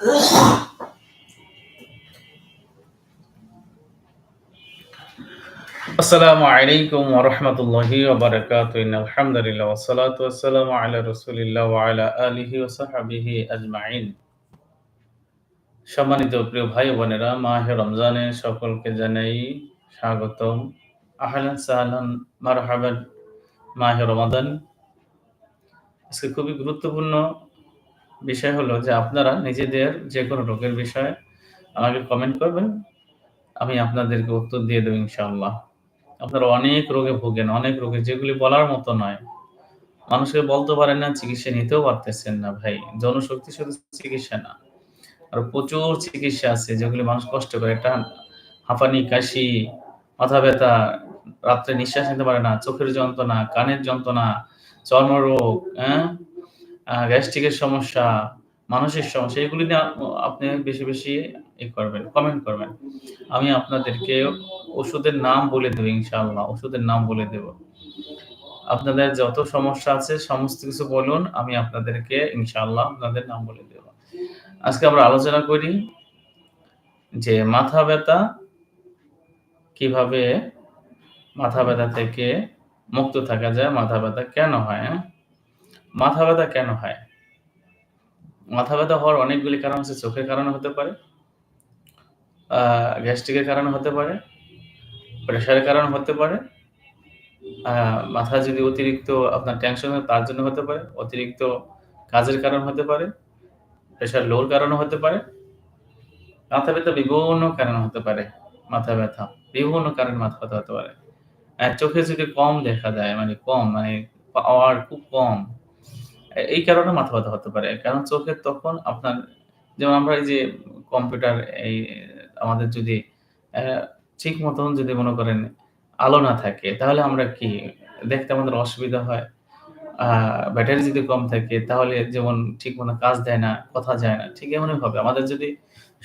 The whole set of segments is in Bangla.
আসসালামু আলাইকুম ওয়া রাহমাতুল্লাহি ওয়া বারাকাতুহু। ইন্নাল হামদুলিল্লাহ ওয়া সালাতু ওয়া সালামু আলা রাসূলিল্লাহ ওয়া আলা আলিহি ওয়া সাহবিহি আজমাইন। সম্মানিত প্রিয় ভাই বোনেরা, মাহে রমজানে সকলকে জানাই স্বাগতম। আহলান সাহলান, মারহাবান, মাহে রমাদান। আজকে খুবই গুরুত্বপূর্ণ বিষয় হলো যে আপনারা নিজেদের যে কোনো রোগের বিষয়ে আমাকে কমেন্ট করবেন। আমি আপনাদেরকে উত্তর দিয়ে দেবো ইনশাআল্লাহ। আপনারা অনেক রোগে ভোগেন, অনেক রোগে, যেগুলি বলার মতো নয়। মানুষকে বলতে পারেন না, চিকিৎসা নিতেও পারতেছেন না ভাই। জনশক্তি শুধু চিকিৎসা না, আর প্রচুর চিকিৎসা আছে যেগুলি মানুষ কষ্ট করে। একটা হাঁপানি, কাশি, মাথা ব্যথা, রাত্রে নিঃশ্বাস নিতে পারে না, চোখের যন্ত্রণা, কানের যন্ত্রণা, চর্মরোগ হ্যাঁ? গ্যাস্ট্রিকের সমস্যা, মানসিক সমস্যা, এগুলি নিয়ে আপনি বেশি বেশি ই করবেন কমেন্ট করবেন। আমি আপনাদেরকে ওষুধের নাম বলে দেবো ইনশাআল্লাহ, ওষুধের নাম বলে দেব। আপনাদের যত সমস্যা আছে, সমস্ত কিছু বলুন, আমি আপনাদেরকে ইনশাআল্লাহ আপনাদের নাম বলে দেব। আজকে আমরা আলোচনা করি যে মাথা ব্যথা কীভাবে মাথা ব্যথা থেকে মুক্ত থাকা যায়, মাথা ব্যথা কেন হয় হ্যাঁ? মাথা ব্যথা কেন হয়? মাথা ব্যথা হওয়ার অনেকগুলি কারণ আছে, চোখের কারণে হতে পারে গ্যাস্ট্রিকের কারণে হতে পারে, প্রেশারের কারণে হতে পারে মাথা যদি অতিরিক্ত আপনার টেনশন হয় তার জন্য হতে পারে, অতিরিক্ত কাজের কারণ হতে পারে প্রেশার লোর কারণে হতে পারে, মাথা ব্যথা বিভিন্ন কারণে হতে পারে, মাথা ব্যথা বিভিন্ন কারণে মাথা ব্যথা হতে পারে। চোখে যদি কম দেখা যায় মানে কম মানে পাওয়ার খুব কম। এই কারণে মাথা ব্যথা হতে পারে। কারণ চোখের তখন আপনার, যেমন আমরা এই যে কম্পিউটার, এই আমাদের যদি ঠিক মতন যদি মনে করেন আলো না থাকে, তাহলে আমরা কি দেখতে আমাদের অসুবিধা হয়? ব্যাটারি যদি কম থাকে, তাহলে যেমন ঠিক মতো কাজ দেয় না, কথা যায় না, ঠিক এমনই হবে আমাদের যদি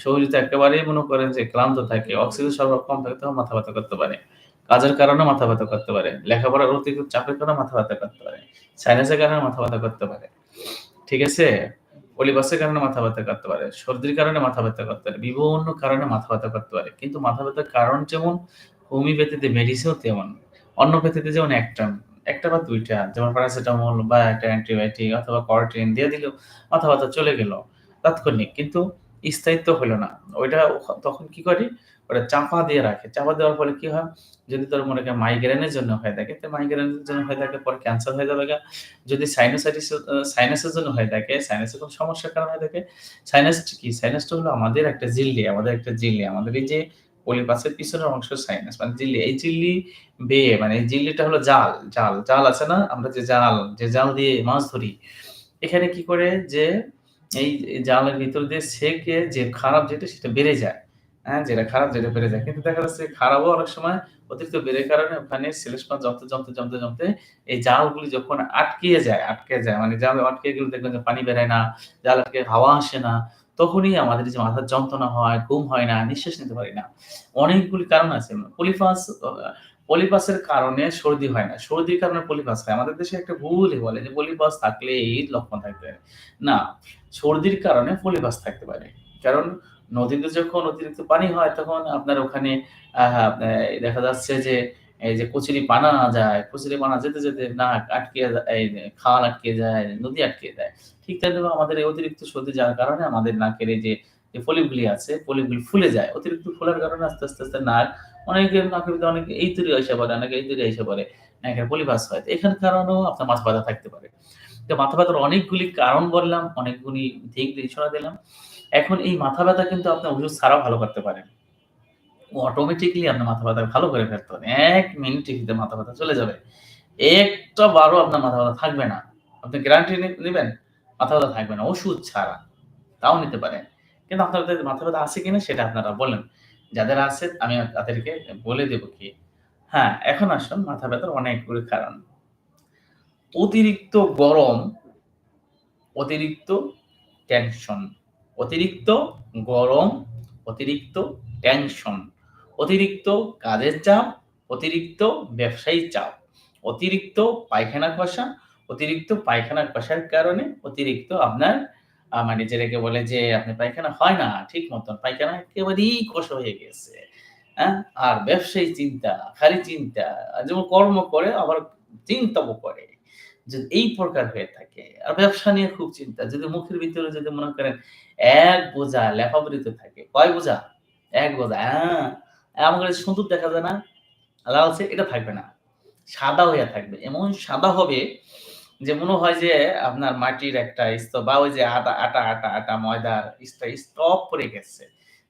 শরীরটা একেবারেই মনে করেন যে ক্লান্ত থাকে, অক্সিজেন সরবরাহ কম থাকে, তখন মাথা ব্যথা করতে পারে। কাজের কারণে মাথা ব্যথা করতে পারে, লেখাপড়ার অতিরিক্ত চাপের কারণে মাথা ব্যথা করতে পারে সাইনাসের কারণে মাথা ব্যথা করতে পারে, ঠিক আছে? পলিবাসের কারণে মাথা ব্যথা করতে পারে, সর্দির কারণে মাথা ব্যথা করতে পারে, বিভিন্ন কারণে মাথা ব্যথা করতে পারে, কিন্তু মাথা ব্যথার কারণ যেমন হোমিওপ্যাথিতে মেডিসিনও তেমন, অন্য প্যাথিতে যেমন একটা একটা বা দুইটা, যেমন প্যারাসিটামল বা একটা অ্যান্টিবায়োটিক অথবা কর্টিন দিয়ে দিলেও মাথা ব্যথা চলে গেল, তাৎক্ষণিক, কিন্তু স্থায়িত্ব হলো না, ওইটা তখন কি করি? ওটা চাপা দিয়ে রাখে। চাপা দেওয়ার ফলে কি হয়? যদি তোর মনে করেন মাইগ্রেনের জন্য হয়ে থাকে, তো মাইগ্রেনের জন্য হয়ে থাকে, পরে ক্যান্সার হয়ে যাবে যদি সাইনোসাইটিস সাইনাসের জন্য হয়ে থাকে সাইনাসের কোনো সমস্যার কারণে হয়ে থাকে। সাইনাস কি? সাইনাসটা হলো আমাদের একটা জিল্লি, আমাদের একটা জিল্লি, আমাদের এই যে পলিপাসের পিছনের অংশ সাইনাস মানে জিল্লি। এই জিল্লি বেয়ে মানে এই জিল্লিটা হলো জাল জাল জাল আছে না? আমরা যে জাল যে জাল দিয়ে মাছ ধরি। এখানে কি করে? যে এই জালের ভিতর দিয়ে সেকে যে খারাপ যেটা, সেটা বেড়ে যায়। হ্যাঁ যেটা খারাপ যেটা বেড়ে যায়। কিন্তু দেখা যাচ্ছে খারাপও অনেক সময় অতিরিক্ত বেড়ে কারণে ওখানে সিলেকশন জমতে জমতে জমতে জমতে এই জালগুলি যখন আটকিয়ে যায়, আটকে যায় মানে জাল আটকে গেলে দেখবেন যে পানি বেড়ায় না, জাল আটকে হাওয়া আসে না, তখনই আমাদের যে মাথার যন্ত্রণা হয়, ঘুম হয় না, নিঃশ্বাস নিতে পারি না। অনেকগুলি কারণ আছে। পলিফাস পলিপাসের কারণে সর্দি হয় না। সর্দির কারণে পলিপাস হয়। আমাদের দেশে একটা ভুলই বলে যে পলিপাস থাকলে এই লক্ষণ থাকতে পারে। না, সর্দির কারণে পলিপাস থাকতে পারে। কারণ নদীতে যখন অতিরিক্ত পানি হয়, তখন আপনার ওখানে দেখা যাচ্ছে যে, এই যে কচুরি পানা যায়, কচুরি পানা যেতে যেতে না আটকে খাল আটকে যায়, নদী আটকে যায়। ঠিক তেমনি আমাদের এই অতিরিক্ত সর্দি যাওয়ার কারণে আমাদের নাকের এই যে পলিপগুলি আছে, পলিপগুলি ফুলে যায়। অতিরিক্ত ফুলার কারণে আস্তে আস্তে আস্তে নাক, অনেকের নাকের ভিতরে অনেকে এই তৈরি এসে পড়ে, অনেকে এই তৈরি এসে পড়ে, নাকের পলিপাস হয়। এখানে কারণেও আপনার মাথা ব্যথা থাকতে পারে। তো মাথা ব্যথার অনেকগুলি কারণ বললাম, অনেকগুলি দিক নির্দেশনা দিলাম। এখন এই মাথা ব্যথা কিন্তু আপনি ওষুধ ছাড়াও ভালো করতে পারেন অটোমেটিকলি আপনার মাথা ব্যথা ভালো করে ফেলতে পারেন এক মিনিটে কিন্তু মাথা ব্যথা চলে যাবে। একটা বারো আপনার মাথা ব্যথা থাকবে না। আপনি গ্যারান্টি নেবেন, মাথা ব্যথা থাকবে না। ওষুধ ছাড়া। তাও নিতে পারেন। কিন্তু আপনাদের মাথা ব্যথা আছে কিনা সেটা আপনারা বলেন। যাদের আছে, আমি তাদেরকে বলে দেব কি হ্যাঁ এখন আসুন মাথা ব্যথার অনেকগুলি কারণ। অতিরিক্ত গরম, অতিরিক্ত টেনশন অতিরিক্ত গরম অতিরিক্ত টেনশন অতিরিক্ত কাজের চাপ অতিরিক্ত ব্যবসায়ী চাপ অতিরিক্ত পায়খানা কষা অতিরিক্ত পায়খানা কষার কারণে অতিরিক্ত আপনার মানে যেটাকে বলে যে আপনি পায়খানা হয় না ঠিক মতন। পায়খানা একেবারেই কষ হয়ে গেছে। হ্যাঁ? আর ব্যবসায়ী চিন্তা, খালি চিন্তা। যেমন কর্ম করে আবার চিন্তাও করে। যদি এই প্রকার হয়ে থাকে। আর ব্যবসা নিয়ে খুব চিন্তা। যদি মুখের ভিতরে যদি মনে করেন এক বোঝা লেফাবরিত থাকে। কয় বোঝা? এক বোঝা। হ্যাঁ, আমাকে সুন্দর দেখা যায় না? লালচে এটা থাকবে না। সাদা হইয়া থাকবে। এমন সাদা হবে যে মনে হয় যে আপনার মাটির একটা স্তর বা ওই যে আটা, আটা, আটা, আটা ময়দার স্তব পড়ে গেছে।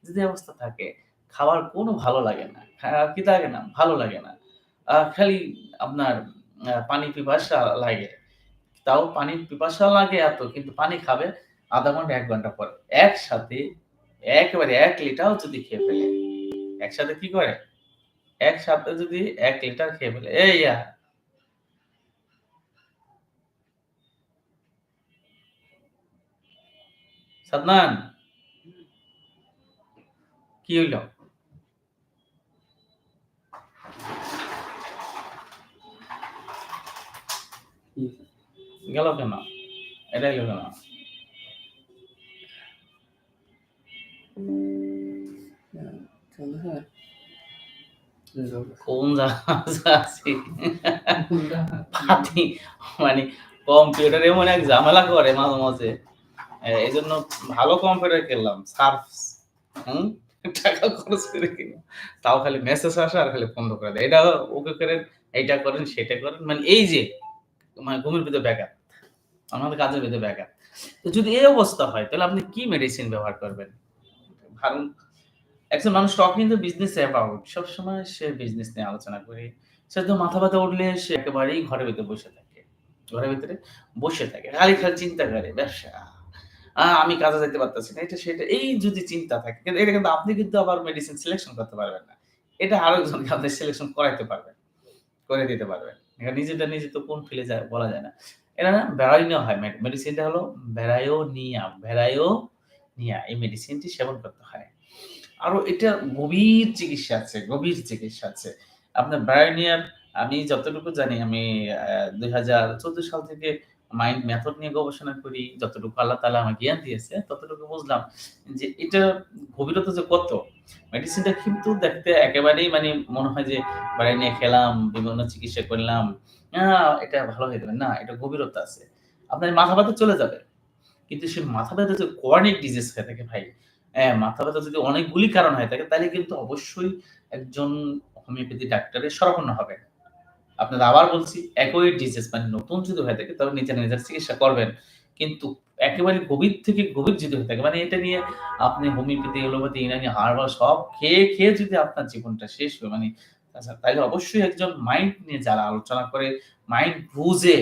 যদি অবস্থা থাকে খাবার কোনো ভালো লাগে না। কি লাগে না? ভালো লাগে না। খালি আপনার পানি পিপাসা লাগে। তাও পানি পিপাসা লাগে এত, কিন্তু পানি খাবে আধা ঘণ্টা, এক ঘণ্টা পরে। একসাথে, একেবারে এক লিটারও যদি খেয়ে ফেলে। একসাথে কি করে? একসাথে যদি এক লিটার খেয়ে ফেলে। এই সাদমান কি হইল? গেল কেন? এটা এলো কেন? কোন পাতি মানে কম্পিউটার এমন এক ঝামেলা করে মাঝে, মাঝে। এ এজন্য ভালো কম্পিউটার কিনলাম। সার্ফস। হুম? টাকা খরচ করে কিনলাম। তাও খালি মেসেজ আসে আর খালি বন্ধ করে দেয়। এটা ওকে করেন, এইটা করেন, সেটা করেন। মানে এই যে মানে ঘুমের ভিতরে ব্যাঘাত। আমাদের কাজের ভিতরে ব্যাঘাত। তো যদি এই অবস্থা হয় তাহলে আপনি কি মেডিসিন ব্যবহার করবেন? কারণ একজন মানুষ টকিং দ্যা বিজনেস অ্যাবাউট সবসময় সে বিজনেস নিয়ে আলোচনা করে। সে তো মাথা ব্যথা উঠলে সে একেবারেই ঘরের ভিতরে বসে থাকে। ঘরের ভিতরে বসে থাকে। খালি, খালি চিন্তা করে ব্যবসা। আমি কাজে যাইতে পারতেছি না। এটা সেটা এই যদি চিন্তা থাকে কিন্তু এটা কিন্তু আপনি কিন্তু আবার মেডিসিন সিলেকশন করতে পারবেন না। এটা আরেকজনকে আপনি সিলেকশন করাইতে পারবেন। করে দিতে পারবেন। এটা নিজেরটা নিজে তো কোন ফিলে যায় বলা যায় না। হয়। মেডিসিনটা হলো এই মেডিসিনটি সেবন করতে হয়। এটা গভীর চিকিৎসা আছে, গভীর চিকিৎসা আছে। আপনার আমি যতটুকু জানি আমি আ ২০১৪ সাল থেকে মাইন্ড মেথড নিয়ে গবেষণা করি। যতটুকু আল্লাহ তাআলা আমাকে জ্ঞান দিয়েছে ততটুকু বুঝলাম যে এটা গভীরতা যে কত। মেডিসিনটা কিন্তু দেখতে একেবারেই মানে মনে হয় যে ভ্যারাইনিয়া খেলাম, বিভিন্ন চিকিৎসা করলাম। এটা ভালো হয়ে যাবে। না, এটা গভীরতা আছে। আপনার মাথা ব্যথা চলে যাবে। কিন্তু সে মাথা ব্যথা যে ক্রনিক ডিজিজ হয়ে থাকে ভাই। হ্যাঁ, মাথা ব্যথা যদি অনেকগুলি কারণ হয়ে থাকে তাহলে কিন্তু অবশ্যই একজন হোমিওপ্যাথি ডাক্তারের শরণাপন্ন হবে আপনার আবার বলছি একই ডিজিজ মানে নতুন যদি হয়ে থাকে তবে নিজের, নিজের চিকিৎসা করবেন। কিন্তু একেবারে গভীর থেকে গভীর যদি হয়ে থাকে মানে এটা নিয়ে আপনি হোমিওপ্যাথি, এলোপ্যাথি, ইনানি হার্বাল সব খেয়ে, খেয়ে যদি আপনার জীবনটা শেষ হয় মানে আচ্ছা তাইলে অবশ্যই একজন মাইন্ড নিয়ে যারা আলোচনা করে, মাইন্ড বুঝে?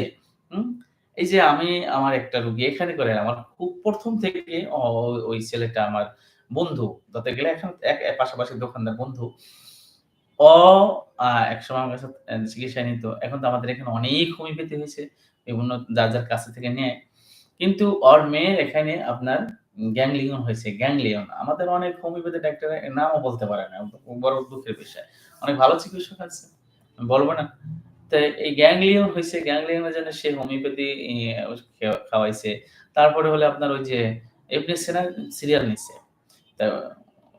এই যে আমি আমার একটা রুগী এখানে করে আমার খুব প্রথম থেকে ওই ছেলেটা আমার বন্ধু। ধরতে গেলে এখন এক পাশাপাশি দোকানদার বন্ধু। আ একসময় আমার কাছে চিকিৎসা নিত। এখন তো আমাদের এখানে অনেক হোমিওপ্যাথি হয়েছে। বিভিন্ন যার, যার কাছে থেকে নেয়। কিন্তু ওর মেয়ের এখানে আপনার গ্যাংলিয়ন হয়েছে, গ্যাংলিয়ন। আমাদের অনেক হোমিওপ্যাথি ডাক্তার নামও বলতে পারে না। বড় দুঃখের বিষয়। অনেক ভালো চিকিৎসক আছে। বলব না। তো এই গ্যাংলিয়ন হয়েছে গ্যাংলিয়নের জন্য সে হোমিওপ্যাথি খাওয়াইছে। তারপরে হলো আপনার ওই যে এমনি সিনা সিরিয়াল নিছে। তো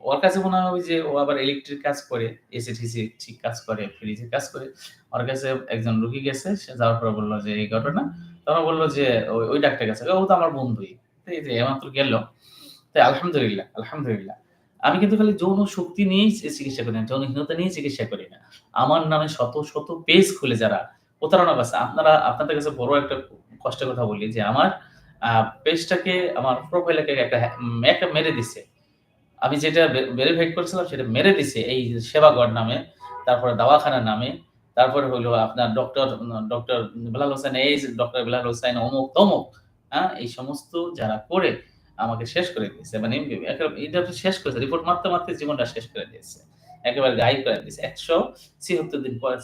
ওর কাছে মনে হয় যে ও আবার ইলেকট্রিক কাজ করে, এসি-টেসি ঠিক কাজ করে, ফ্রিজের কাজ করে। ওর কাছে একজন রোগী গেছে। সে যাওয়ার পরে বলল যে এই ঘটনা। তখন বলল যে ওই, ডাক্তারের কাছে। ও তো আমার বন্ধুই। এই যে এইমাত্র গেল। তো আলহামদুলিল্লাহ, আলহামদুলিল্লাহ। আমি কিন্তু খালি যৌন শক্তি নিয়েই চিকিৎসা করি না। যৌনহীনতা নিয়ে চিকিৎসা করি না। আমার নামে শত, শত পেজ খুলে যারা প্রতারণা করছে। আপনারা আপনাদের কাছে বড় একটা কষ্টের কথা বলি যে আমার পেজটাকে আমার প্রোফাইলটাকে একটা একটা মেরে দিছে। আমি যেটা ভে ভেরিফাইড করেছিলাম সেটা মেরে দিছে এই সেবাগড় নামে, তারপরে দাওয়াখানার নামে, তারপরে হলো আপনার ডক্টর ডক্টর বেলাল হোসেন এই ডক্টর বেলাল হোসেন অমুক তমুক। হ্যাঁ এই সমস্ত যারা করে আমাকে শেষ করে দিয়েছে। মানে এটা শেষ করেছে। রিপোর্ট মারতে, মারতে জীবনটা শেষ করে দিয়েছে। একেবারে গায়েব করে দিয়েছে। ১৭৬ দিন পরে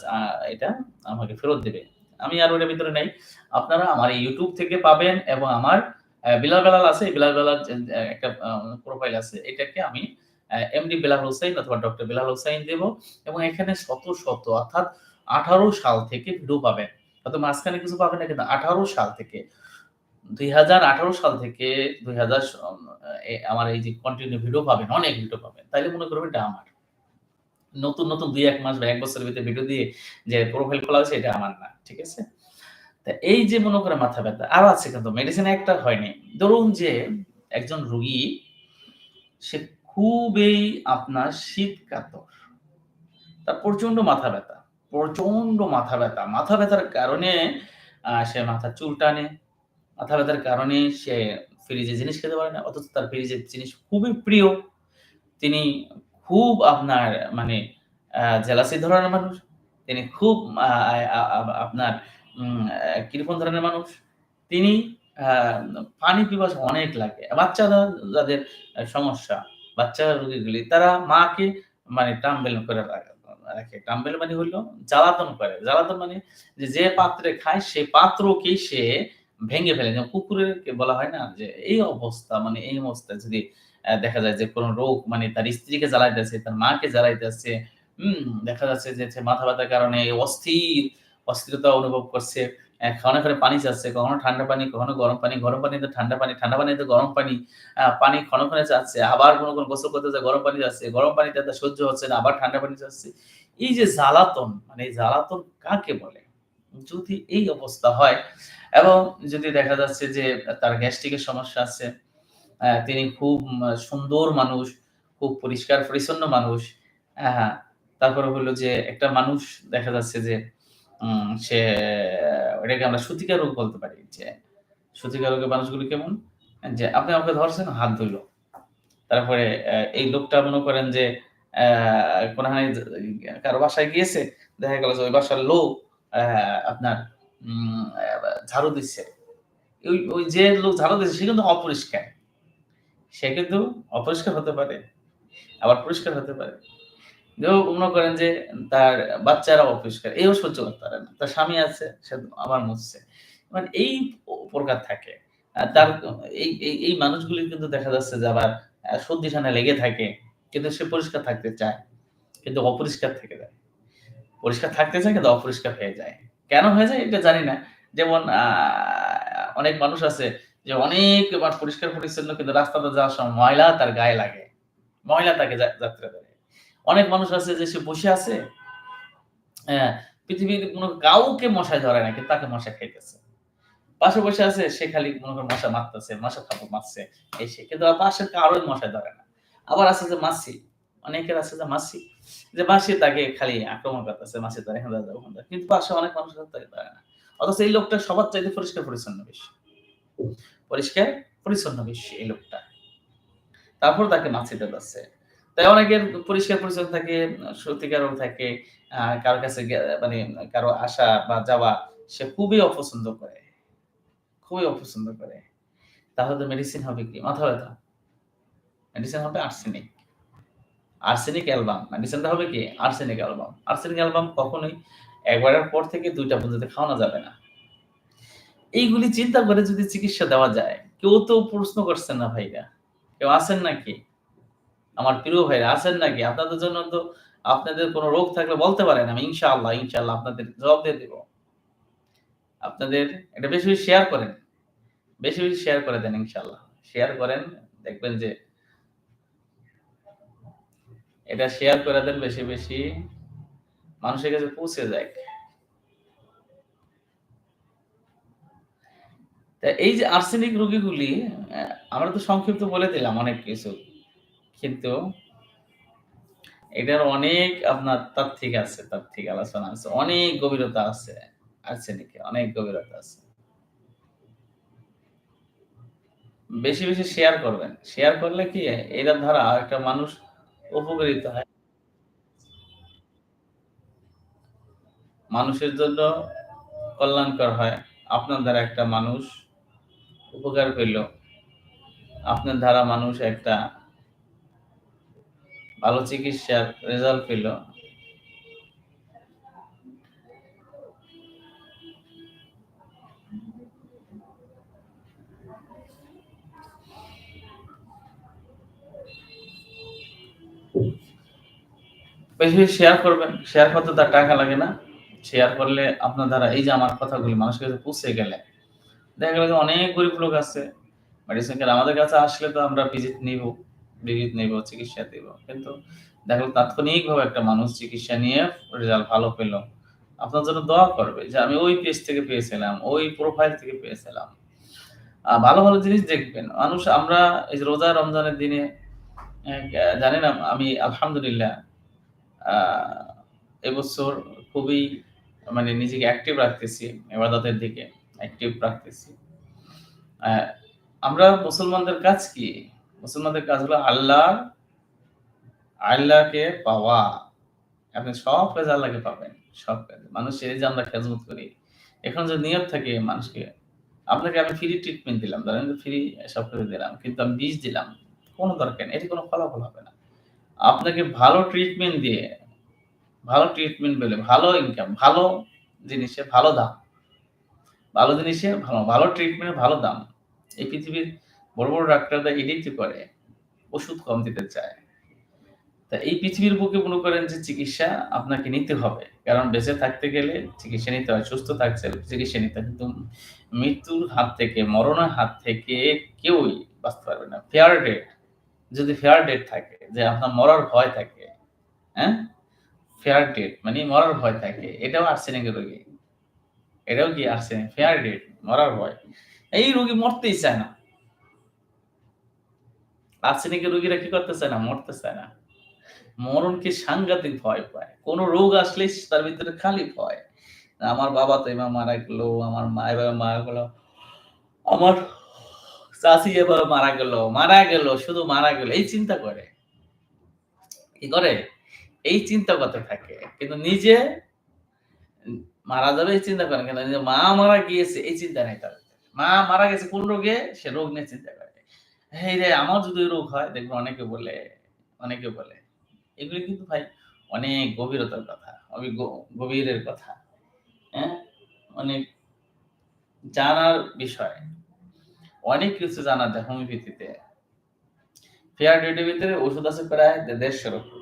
এটা আমাকে ফেরত দিবে। আমি আর ওটার ভিতরে নাই। আপনারা আমার YouTube থেকে পাবেন এবং আমার বিলাল বেলাল আছে। বিলাল বেলাল একটা প্রোফাইল আছে। এটাকে আমি এমডি বেলাল হোসাইন অথবা ডক্টর বেলাল হোসাইন দেব এবং এখানে শত, শত অর্থাৎ ১৮ সাল থেকে ভিডিও পাবেন। হয়তো মাঝখানে কিছু পাবেন না কিন্তু ১৮ সাল থেকে ২০১৮ সাল থেকে ২০০০ স আমার এই যে কন্টিনিউ ভিডিও পাবেন, অনেক ভিডিও পাবেন। তাইলে মনে করবেন এটা আমার। নতুন, নতুন ২-১ মাস বা এক বছরের ভিতরে ভিডিও দিয়ে যে প্রোফাইল খোলা হয়েছে এটা আমার না। ঠিক আছে? তা এই যে মনে করে মাথা ব্যথা আরও আছে কিন্তু মেডিসিন একটা হয়নি। ধরুন যে একজন রুগী সে খুবই আপনার শীতকাতর। তার প্রচণ্ড মাথা ব্যথা প্রচণ্ড মাথা ব্যথা মাথা ব্যথার কারণে সে মাথার চুল টানে। ব্যাথার কারণে সে ফ্রিজে জিনিস খেতে পারে না। অথচ তার ফ্রিজের জিনিস খুবই প্রিয়। তিনি খুব আপনার মানে জেলাসি ধরনের মানুষ। তিনি খুব আপনার কীরকম ধরনের মানুষ? তিনি পানি পিপাসা অনেক লাগে। বাচ্চারা যাদের সমস্যা, বাচ্চা রোগীগুলি তারা মাকে মানে টাম্বেল করে রাখে। টাম্বেল মানে হইল জ্বালাতন করে। জ্বালাতন মানে যে পাত্রে খায় সে পাত্রকে সে ভেঙে ফেলে। যেমন কুকুরেরকে বলা হয় না যে এই অবস্থা মানে এই অবস্থায় যদি দেখা যায় যে কোন রোগ মানে তার স্ত্রীকে জ্বালাইতেছে, তার মাকে জ্বালাইতেছে, হম দেখা যাচ্ছে যে মাথা ব্যথার কারণে অস্থির, অস্থিরতা অনুভব করছে। ক্ষণে, ক্ষণে পানি চাচ্ছে, কখনো ঠান্ডা পানি, কখনো গরম পানি, গরম পানিতে ঠান্ডা পানি, ঠান্ডা পানিতে গরম পানি, পানি ক্ষণে, ক্ষণে চাচ্ছে। আবার কোনো কোনো গোসল করতে গরম পানি চাচ্ছে। গরম পানিতে সহ্য হচ্ছে না, আবার ঠান্ডা পানি চাচ্ছে। এই যে জ্বালাতন, মানে এই জ্বালাতন কাকে বলে? যদি এই অবস্থা হয় এবং যদি দেখা যাচ্ছে যে তার গ্যাস্ট্রিক এর সমস্যা আছে, তিনি খুব সুন্দর মানুষ, খুব পরিষ্কার-পরিচ্ছন্ন মানুষ, হ্যাঁ? তারপরে হলো যে একটা মানুষ দেখা যাচ্ছে যে সে এটাকে আমরা সূতিকা রোগ বলতে পারি যে সূতিকা রোগের মানুষগুলো কেমন? যে আপনি আমাকে ধরছেন, হাত ধইল। তারপরে এই লোকটা মনে করেন যে কোনখানে কারও বাসায় গিয়েছে, দেখা গেল যে ওই বাসার লোক আপনার ঝাড়ু দিচ্ছে। ওই, ওই যে লোক ঝাড়ু দিচ্ছে সে কিন্তু অপরিষ্কার। সে কিন্তু অপরিষ্কার হতে পারে, আবার পরিষ্কার হতে পারে। মনে করেন যে তার বাচ্চারা অপরিষ্কার, এও সহ্য করতে পারে না। তার স্বামী আছে, সে আবার মুছছে। মানে এই প্রকার থাকে। তার এই, এই, মানুষগুলি কিন্তু দেখা যাচ্ছে যে আবার সর্দি লেগে থাকে। কিন্তু সে পরিষ্কার থাকতে চায়। কিন্তু অপরিষ্কার থেকে যায়। পরিষ্কার থাকতে চায় কিন্তু অপরিষ্কার হয়ে যায়। কেন হয়ে যায় এটা জানি না। যেমন অনেক মানুষ আছে যে অনেক বার পরিষ্কার-পরিচ্ছন্ন কিন্তু রাস্তাতে যাওয়ার সময় ময়লা তার গায়ে লাগে। ময়লা তাকে যাত্রা করে। অনেক মানুষ আছে যে সে বসে আছে পৃথিবীর কোনো কাউকে মশায় ধরে না কিন্তু তাকে মশা খাইতেছে। পাশে বসে আছে সে খালি মনে করেন মশা মারতেছে, মশা কামড় মারছে, এই সেই। কিন্তু পাশের কারোই মশায় ধরে না। আবার আছে যে মাছি, অনেকের আছে যে মাসি যে মাসি তাকে খালি আক্রমণ করতেছে, মাছি এখানে ধরে, ওখানে ধরে। কিন্তু পাশে অনেক মানুষ তাকে ধরে না। অথচ এই লোকটা সবার চাইতে পরিষ্কার-পরিচ্ছন্ন বেশি। পরিষ্কার-পরিচ্ছন্ন বেশি এই লোকটা। তারপর তাকে মাছিতে ধরছে। তাই অনেকের পরিষ্কার-পরিচ্ছন্ন থাকে, সত্যিকার থাকে, কারও কাছে মানে কারও আসা বা যাওয়া সে খুবই অপছন্দ করে। খুবই অপছন্দ করে। তাহলে তো মেডিসিন হবে কি? মাথা ব্যথা মেডিসিন হবে আর্সেনিক। Arsenic album. মেডিসিনটা হবে কি? Arsenic album. আর্সেনিক অ্যালবাম কখনোই একবারের পর থেকে ২ টা পর্যন্ত খাওয়ানো যাবে না। এইগুলি চিন্তা করে যদি চিকিৎসা দেওয়া যায়, কেউ তো প্রশ্ন করছেন না ভাইরা। কেউ আছেন নাকি? আমার প্রিয় ভাইরা আছেন নাকি? আপনাদের জন্য তো আপনাদের কোনো রোগ থাকলে বলতে পারেন। আমি ইনশাআল্লাহ, ইনশাআল্লাহ আপনাদের জবাব দিয়ে দিব। আপনাদের এটা বেশি, বেশি শেয়ার করেন। বেশি, বেশি শেয়ার করে দেন ইনশাআল্লাহ। শেয়ার করেন, দেখবেন যে এটা শেয়ার করে দেন বেশি, বেশি। মানুষের কাছে পৌঁছে। তা এই যে আর্সেনিক রোগীগুলি আমরা তো সংক্ষিপ্ত বলে দিলাম অনেক কিছু। কিন্তু এটার অনেক আপনার তাত্ত্বিক আছে, তাত্ত্বিক আলোচনা আছে। অনেক গভীরতা আছে আর্সেনিকে, অনেক গভীরতা আছে। বেশি, বেশি শেয়ার করবেন। শেয়ার করলে কি এটার ধারা একটা মানুষ উপকৃত হয়। মানুষের জন্য কল্যাণকর হয়। আপনার দ্বারা একটা মানুষ উপকার পেল। আপনার দ্বারা মানুষ একটা ভালো চিকিৎসার রেজাল্ট পেল। বেশি, শেয়ার করবেন। শেয়ার করতে তার টাকা লাগে না। শেয়ার করলে আপনার দ্বারা এই যে আমার কথাগুলি মানুষের কাছে পৌঁছে গেলে দেখা গেল যে অনেক গরিব লোক আছে। মেডিসিন কেন আমাদের কাছে আসলে তো আমরা ভিজিট নিব, ভিজিট নিব, চিকিৎসা দিব। কিন্তু দেখা তাৎক্ষণিকভাবে একটা মানুষ চিকিৎসা নিয়ে রেজাল্ট ভালো পেল। আপনার জন্য দোয়া করবে যে আমি ওই পেজ থেকে পেয়েছিলাম, ওই প্রোফাইল থেকে পেয়েছিলাম। ভালো, ভালো জিনিস দেখবেন। মানুষ আমরা এই রোজা রমজানের দিনে অ্যা জানি না আমি আলহামদুলিল্লাহ এবছর খুবই মানে নিজেকে অ্যাক্টিভ রাখতেছি ইবাদতের দিকে অ্যাক্টিভ রাখতেছি। আমরা মুসলমানদের কাজ কি? মুসলমানদের কাজ হলো আল্লাহ আল্লাহকে পাওয়া। আপনি সব কাজে আল্লাহকে পাবেন। সব কাজে। মানুষের এই যে আমরা খেদমত করি। এখন যদি নিয়ত থাকে মানুষকে, আপনাকে আমি ফ্রি ট্রিটমেন্ট দিলাম। ধরেন ফ্রি সব কিছু দিলাম। কিন্তু আমি বিষ দিলাম। কোনো দরকার। এটি কোনো ফলাফল হবে না। আপনাকে ভালো ট্রিটমেন্ট দিয়ে, ভালো ট্রিটমেন্ট পেলে ভালো ইনকাম, ভালো জিনিসে ভালো দাম। ভালো জিনিসে ভালো, ভালো ট্রিটমেন্টের ভালো দাম। এই পৃথিবীর বড়, বড় ডাক্তাররা তো করে। ওষুধ কম দিতে চায়। তা এই পৃথিবীর বুকে মনে করেন যে চিকিৎসা আপনাকে নিতে হবে। কারণ বেঁচে থাকতে গেলে চিকিৎসা নিতে হয়। সুস্থ হলে চিকিৎসা নিতে হয়। কিন্তু মৃত্যুর হাত থেকে, মরণের হাত থেকে কেউই বাঁচতে পারবে না। ফেয়ার ডেট যদি ফেয়ার ডেট থাকে যে আপনার মরার ভয় থাকে, হ্যাঁ? ফেয়ার ডেট মানে মরার ভয় থাকে। এটাও আর্সেনিকের রোগী। এটাও কি আর্সেনিক ফেয়ার ডেট মরার ভয়। এই রোগী মরতেই চায় না। আর্সেনিকের রোগীরা কি করতে চায় না? মরতে চায় না। মরণকে সাংঘাতিক ভয় পায়। কোন রোগ আসলেই তার ভিতরে খালি ভয়। আমার বাবা তো এবার মারা গেল, আমার মা এভাবে মারা গেল। আমার চাচী এভাবে মারা গেল, মারা গেল, শুধু মারা গেল। এই চিন্তা করে। কি করে? এই চিন্তা করতে থাকে। কিন্তু নিজে মারা যাবে এই চিন্তা করে। কিন্তু মা মারা গিয়েছে এই চিন্তা নাই তার। মা মারা গেছে কোন রোগে? সে রোগ নিয়ে চিন্তা করে। এই রে আমার যদি রোগ হয় দেখবেন অনেকে বলে, অনেকে বলে। এগুলি কিন্তু ভাই অনেক গভীরতার কথা। গভীরের কথা। হ্যাঁ? অনেক জানার বিষয়। অনেক কিছু জানা যায় হোমিওপ্যাথিতে। ফেয়ার ডেটের ভিতরে ওষুধ আছে প্রায় দে ১৫০ র উপর।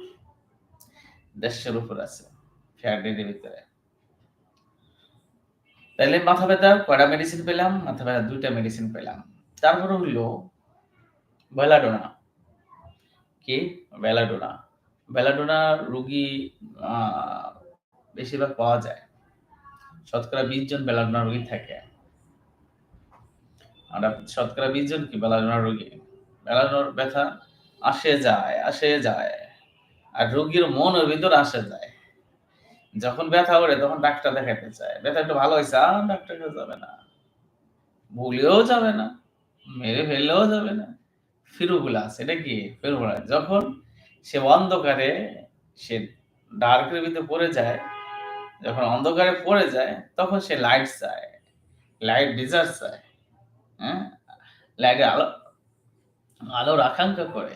১৫০ র উপর আছে। ফেয়ার ডেটের ভিতরে। তাইলে মাথা ব্যাথার কয়টা মেডিসিন পেলাম? মাথা ব্যাথার ২ টা মেডিসিন পেলাম। তারপরে হইল বেলাডোনা। কি? বেলাডোনা। বেলাডোনা রোগী বেশিরভাগ পাওয়া যায়। শতকরা ২০ জন বেলাডোনা রোগী থাকে। আর শতকরা ২০ জন কি বেলাডোনা রোগী। বেলাডোনার ব্যথা আসে যায়, আসে যায়। আর রোগীর মনের ভিতরে আসে যায়। যখন ব্যথা করে তখন ডাক্তার দেখাতে চায়। ব্যথা একটু ভালো হয়েছে আর ডাক্তারের কাছে যাবে না। ভুলেও যাবে না। মেরে ফেললেও যাবে না। ফিরুগুলাস এটা কি? ফিরুগুলাস। যখন সে অন্ধকারে সে ডার্ক এর ভিতরে পড়ে যায়, যখন অন্ধকারে পড়ে যায় তখন সে লাইট চায়। লাইট ডিজার্ভ চায়। হ্যাঁ? আলো আলোর আকাঙ্ক্ষা করে।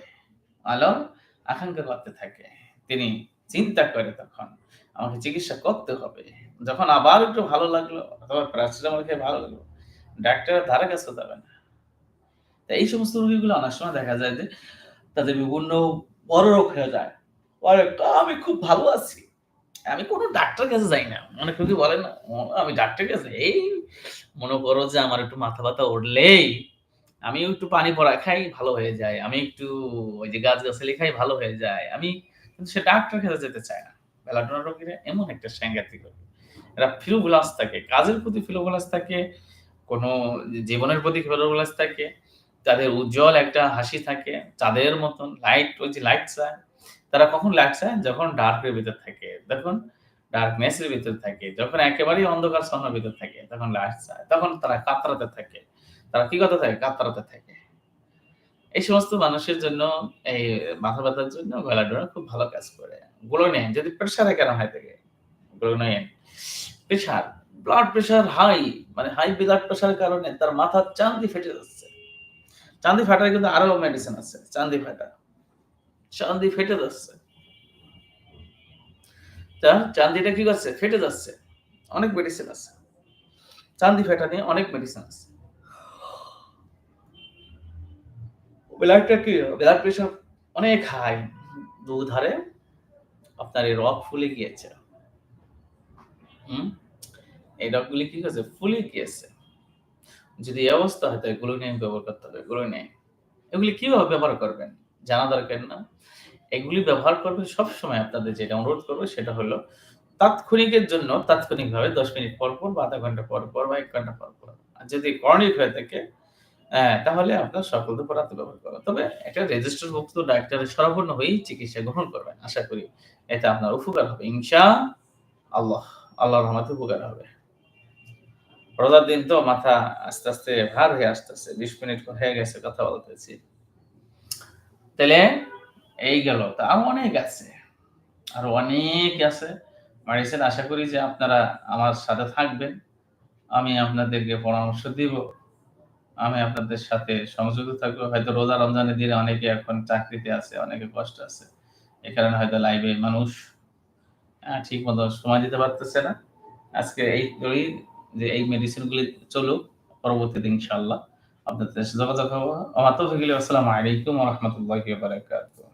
আলোর আকাঙ্ক্ষা করতে থাকে। তিনি চিন্তা করে তখন আমাকে চিকিৎসা করতে হবে। যখন আবার একটু ভালো লাগল অথবা প্যারাসিটামল খেয়ে ভালো লাগল, ডাক্তারের ধারে কাছেও যাবে না। এই সমস্ত রোগীগুলো অনেক সময় দেখা যায় যে তাদের বিভিন্ন বড় রোগ হয়ে যায়। আমি খুব ভালো আছি। আমি কোনো ডাক্তারের কাছে যাই না। অনেক রোগী বলে না, আমি ডাক্তারের কাছে এই মনে করো যে আমার একটু মাথা ব্যথা উঠলেই আমি একটু পানি পড়া খাই ভালো হয়ে যায়। আমি একটু ওই যে গাছ-গাছালি খাই ভালো হয়ে যায়। আমি কিন্তু সে ডাক্তারের কাছে যেতে চায় না। বেলাডোনা রোগীরা এমন একটা সাংঘাতিক রোগী। এরা ফিরোগুলাস থাকে। কাজের প্রতি ফিরোগুলাস থাকে, কোনো জীবনের প্রতি ফিরোগুলাস থাকে। তাদের উজ্জ্বল একটা হাসি থাকে। চাঁদের মতন লাইট ওই যে লাইট চায়। তারা কখন লাইট চায়? যখন ডার্ক এর ভিতর থাকে। যখন ডার্কনেস এর ভিতর থাকে। যখন একেবারেই অন্ধকার ছন্নের ভিতর থাকে তখন লাইট চায়। তখন তারা কাতরাতে থাকে। তারা কি করতে থাকে? কাতরাতে থাকে। এই সমস্ত মানুষের জন্য এই মাথা ব্যাথার জন্য বেলাডোনা খুব ভালো কাজ করে। গুলো নেন যদি প্রেশারে কেন হয় থাকে? গুলো নেন। প্রেশার, ব্লাড প্রেশার হাই মানে হাই ব্লাড প্রেশারের কারণে তার মাথার চান্দি ফেটে যাচ্ছে। চান্দি ফাটার কিন্তু আরও মেডিসিন আছে। চান্দি ফাটা। চান্দি ফেটে যাচ্ছে। তা চান্দিটা কি করছে? ফেটে যাচ্ছে। অনেক মেডিসিন আছে। চান্দি ফাটা নিয়ে অনেক মেডিসিন আছে। ব্লাডটা কি? ব্লাড প্রেশার অনেক হাই। দুধারে আপনার এই রগ ফুলে গিয়েছে। হুম? এই রগগুলি কি হয়েছে? ফুলে গিয়েছে। যদি এই অবস্থা হয়, তাহলে গ্লুটামিন ব্যবহার করতে হবে গ্লুটামিন। এগুলি কীভাবে ব্যবহার করবেন? জানা দরকার না? এগুলি ব্যবহার করবেন সবসময় আপনাদের যেটা অনুরোধ করব সেটা হলো তাৎক্ষণিকের জন্য তাৎক্ষণিকভাবে ১০ মিনিট পর, পর বা ০.৫ ঘণ্টা পর, পর বা এক ঘণ্টা পর, পর। আর যদি ক্রনিক হয়ে থাকে তাহলে আপনার সকল দুপুর রাতে ব্যবহার করা। তবে একটা রেজিস্টারভুক্ত ডাক্তারের শরণাপন্ন হয়েই চিকিৎসা গ্রহণ করবেন। আশা করি এটা আপনার উপকার হবে। ইনশাআল্লাহ। আল্লাহর রহমতে উপকার হবে। রোজার দিন তো মাথা আস্তে, আস্তে ভার হয়ে আসতেছে। ২০ মিনিট হয়ে গেছে কথা বলতেছি। তাইলে এই গেল। তা আরও অনেক আছে। আরও অনেক আছে। মেডিসিন আশা করি যে আপনারা আমার সাথে থাকবেন। আমি আপনাদেরকে পরামর্শ দিব। আমি আপনাদের সাথে সংযুক্ত থাকব। হয়তো রোজা রমজানের দিনে অনেকে এখন চাকরিতে আছে, অনেকে কষ্ট আছে। এ কারণে হয়তো লাইভে মানুষ ঠিক মতো সময় দিতে পারতেছে না। আজকে এই ওই যে এই মেডিসিনগুলি চলুক। পরবর্তীতে ইনশাল্লাহ আপনাদের যোগাযোগ হব। তৌফিক ইল্লা আসসালামু আলাইকুম রাহমাতুল্লাহি বারাকাতুহু।